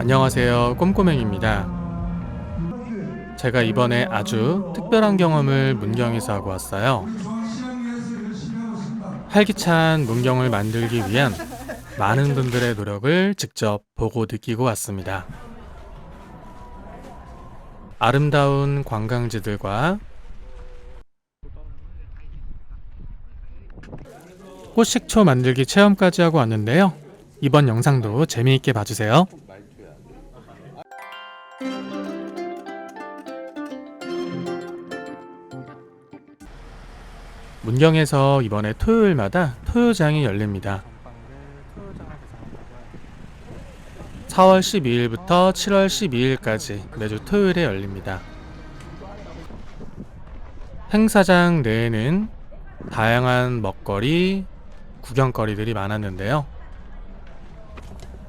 안녕하세요. 꼼꼼행입니다. 제가 이번에 아주 특별한 경험을 문경에서 하고 왔어요. 활기찬 문경을 만들기 위한 많은 분들의 노력을 직접 보고 느끼고 왔습니다. 아름다운 관광지들과 꽃식초 만들기 체험까지 하고 왔는데요. 이번 영상도 재미있게 봐주세요. 문경에서 이번에 토요일마다 토요장이 열립니다. 4월 12일부터 7월 12일까지 매주 토요일에 열립니다. 행사장 내에는 다양한 먹거리, 구경거리들이 많았는데요.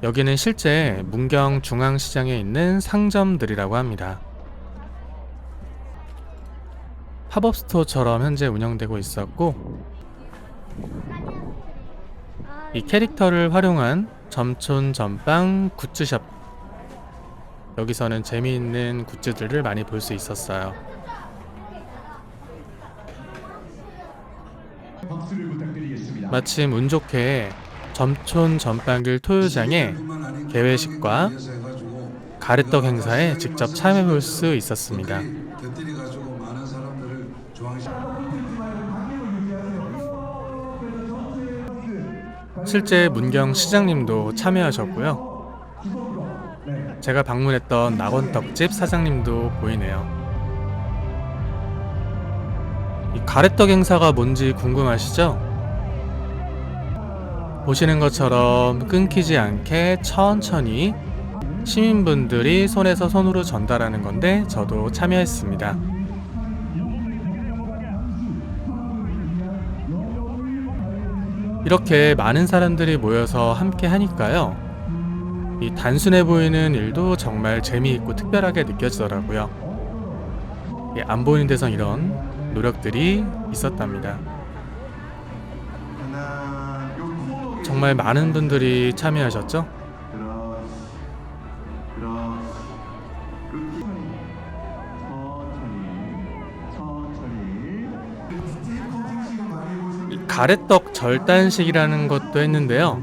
여기는 실제 문경 중앙시장에 있는 상점들이라고 합니다. 팝업 스토어처럼 현재 운영되고 있었고 이 캐릭터를 활용한 점촌 전빵 굿즈샵 여기서는 재미있는 굿즈들을 많이 볼 수 있었어요. 마침 운 좋게 점촌 전빵길 토요장에 개회식과 가래떡 행사에 직접 참여해 볼 수 있었습니다. 곁들여 가지고 많은 사람들을 중앙시 실제 문경 시장님도 참여하셨고요. 제가 방문했던 낙원떡집 사장님도 보이네요. 이 가래떡 행사가 뭔지 궁금하시죠? 보시는 것처럼 끊기지 않게 천천히 시민분들이 손에서 손으로 전달하는 건데 저도 참여했습니다. 이렇게 많은 사람들이 모여서 함께 하니까요. 이 단순해 보이는 일도 정말 재미있고 특별하게 느껴지더라고요. 예, 안 보이는 데선 이런 노력들이 있었답니다. 정말 많은 분들이 참여하셨죠? 가래떡 절단식이라는 것도 했는데요.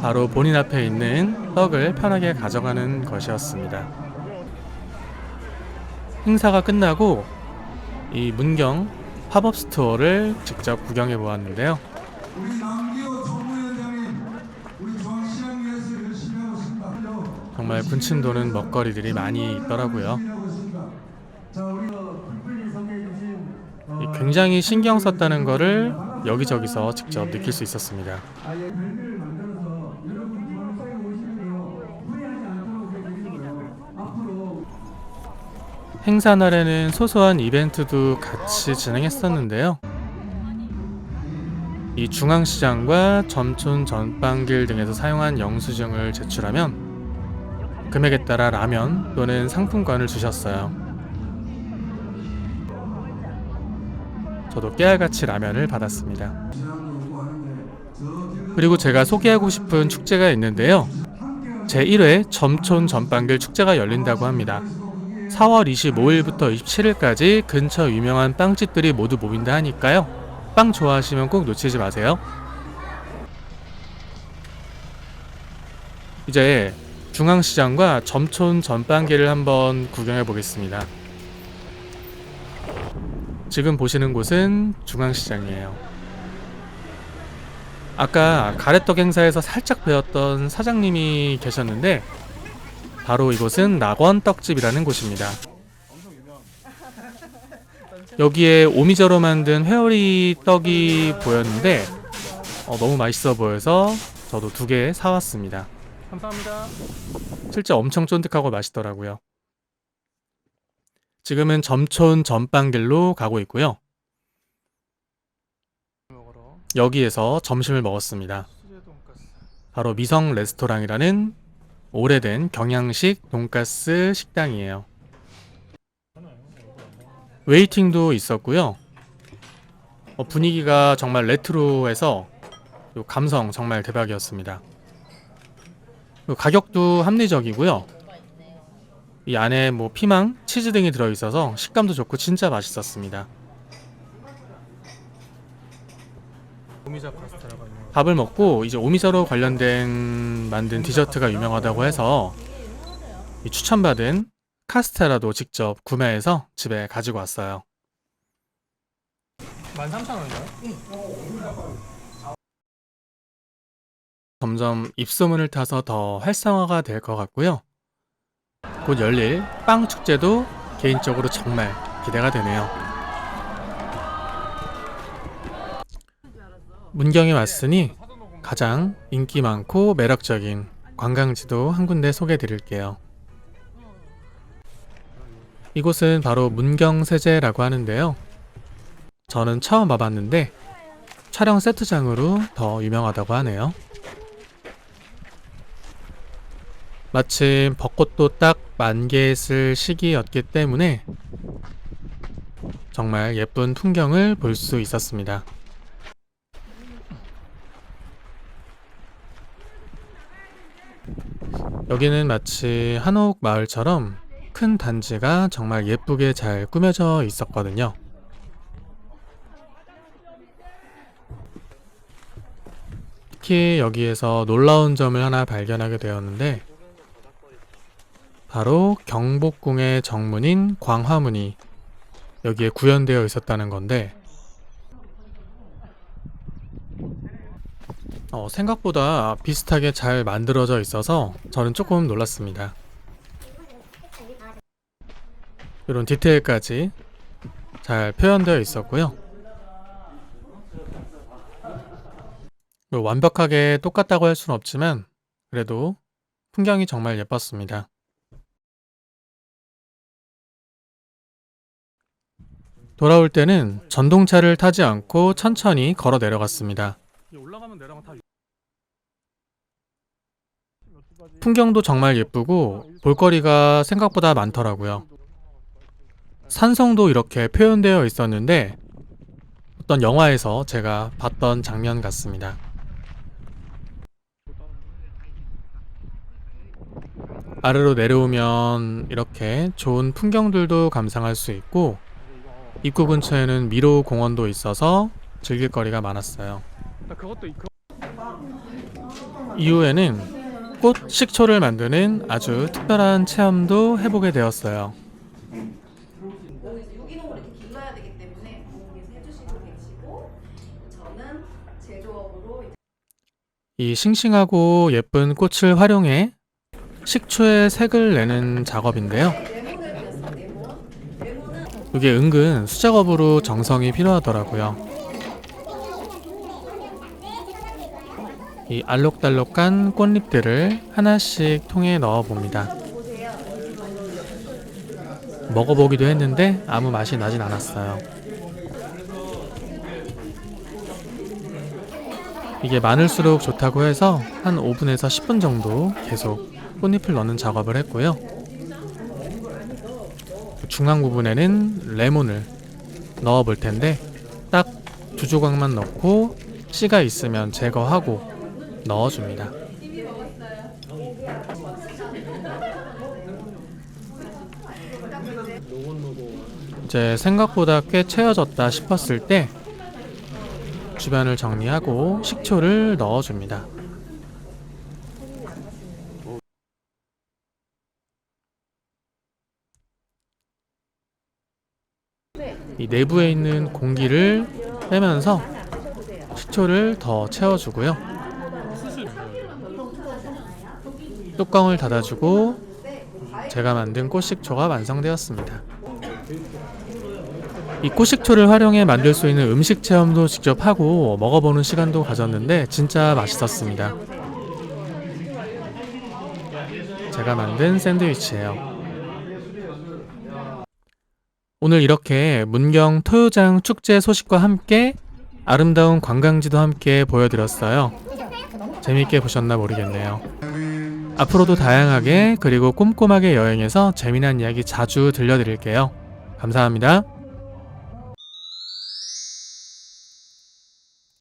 바로 본인 앞에 있는 떡을 편하게 가져가는 것이었습니다. 행사가 끝나고 이 문경 팝업 스토어를 직접 구경해 보았는데요. 정말 군침 도는 먹거리들이 많이 있더라고요. 굉장히 신경 썼다는 거를 여기저기서 직접 느낄 수 있었습니다. 행사 날에는 소소한 이벤트도 같이 진행했었는데요. 이 중앙시장과 점촌 전방길 등에서 사용한 영수증을 제출하면 금액에 따라 라면 또는 상품권을 주셨어요. 저도 깨알같이 라면을 받았습니다. 그리고 제가 소개하고 싶은 축제가 있는데요. 제1회 점촌 전방길 축제가 열린다고 합니다. 4월 25일부터 27일까지 근처 유명한 빵집들이 모두 모인다 하니까요. 빵 좋아하시면 꼭 놓치지 마세요. 이제 중앙시장과 점촌 전빵길을 한번 구경해 보겠습니다. 지금 보시는 곳은 중앙시장이에요. 아까 가래떡 행사에서 살짝 배웠던 사장님이 계셨는데 바로 이곳은 낙원 떡집이라는 곳입니다. 여기에 오미자로 만든 회오리 떡이 보였는데 어, 너무 맛있어 보여서 저도 두 개 사왔습니다. 감사합니다. 실제 엄청 쫀득하고 맛있더라고요. 지금은 점촌 전빵길로 가고 있고요. 여기에서 점심을 먹었습니다. 바로 미성 레스토랑이라는 오래된 경양식 돈가스 식당이에요. 웨이팅도 있었고요. 어, 분위기가 정말 레트로해서 요 감성 정말 대박이었습니다. 가격도 합리적이고요. 이 안에 뭐 피망, 치즈 등이 들어 있어서 식감도 좋고 진짜 맛있었습니다. 밥을 먹고 이제 오미자로 관련된 만든 디저트가 유명하다고 해서 이 추천받은 카스테라도 직접 구매해서 집에 가지고 왔어요. 13,000원이요? 점점 입소문을 타서 더 활성화가 될 것 같고요. 곧 열릴 빵 축제도 개인적으로 정말 기대가 되네요. 문경에 왔으니 가장 인기 많고 매력적인 관광지도 한 군데 소개해 드릴게요. 이곳은 바로 문경세제라고 하는데요. 저는 처음 와봤는데 촬영 세트장으로 더 유명하다고 하네요. 마침 벚꽃도 딱 만개했을 시기였기 때문에 정말 예쁜 풍경을 볼 수 있었습니다. 여기는 마치 한옥 마을처럼 큰 단지가 정말 예쁘게 잘 꾸며져 있었거든요. 특히 여기에서 놀라운 점을 하나 발견하게 되었는데 바로 경복궁의 정문인 광화문이 여기에 구현되어 있었다는 건데 어, 생각보다 비슷하게 잘 만들어져 있어서 저는 조금 놀랐습니다. 이런 디테일까지 잘 표현되어 있었고요. 뭐 완벽하게 똑같다고 할 수는 없지만 그래도 풍경이 정말 예뻤습니다. 돌아올 때는 전동차를 타지 않고 천천히 걸어 내려갔습니다. 풍경도 정말 예쁘고 볼거리가 생각보다 많더라고요. 산성도 이렇게 표현되어 있었는데 어떤 영화에서 제가 봤던 장면 같습니다. 아래로 내려오면 이렇게 좋은 풍경들도 감상할 수 있고 입구 근처에는 미로 공원도 있어서 즐길 거리가 많았어요. 이후에는 꽃 식초를 만드는 아주 특별한 체험도 해보게 되었어요. 유기농으로 이렇게 길러야 되기 때문에 부모님께서 해주시고 계시고 저는 제조업으로 이제 이 싱싱하고 예쁜 꽃을 활용해 식초의 색을 내는 작업인데요. 이게 은근 수작업으로 정성이 필요하더라고요. 이 알록달록한 꽃잎들을 하나씩 통에 넣어 봅니다. 먹어보기도 했는데 아무 맛이 나진 않았어요. 이게 많을수록 좋다고 해서 한 5분에서 10분 정도 계속 꽃잎을 넣는 작업을 했고요. 중앙 부분에는 레몬을 넣어 볼 텐데 딱 두 조각만 넣고 씨가 있으면 제거하고 넣어 줍니다. 이제 생각보다 꽤 채워졌다 싶었을 때 주변을 정리하고 식초를 넣어 줍니다. 이 내부에 있는 공기를 빼면서 식초를 더 채워주고요. 뚜껑을 닫아주고 제가 만든 꽃식초가 완성되었습니다. 이 꽃식초를 활용해 만들 수 있는 음식 체험도 직접 하고 먹어보는 시간도 가졌는데 진짜 맛있었습니다. 제가 만든 샌드위치예요. 오늘 이렇게 문경 토요장 축제 소식과 함께 아름다운 관광지도 함께 보여드렸어요. 재밌게 보셨나 모르겠네요. 앞으로도 다양하게 그리고 꼼꼼하게 여행해서 재미난 이야기 자주 들려드릴게요. 감사합니다.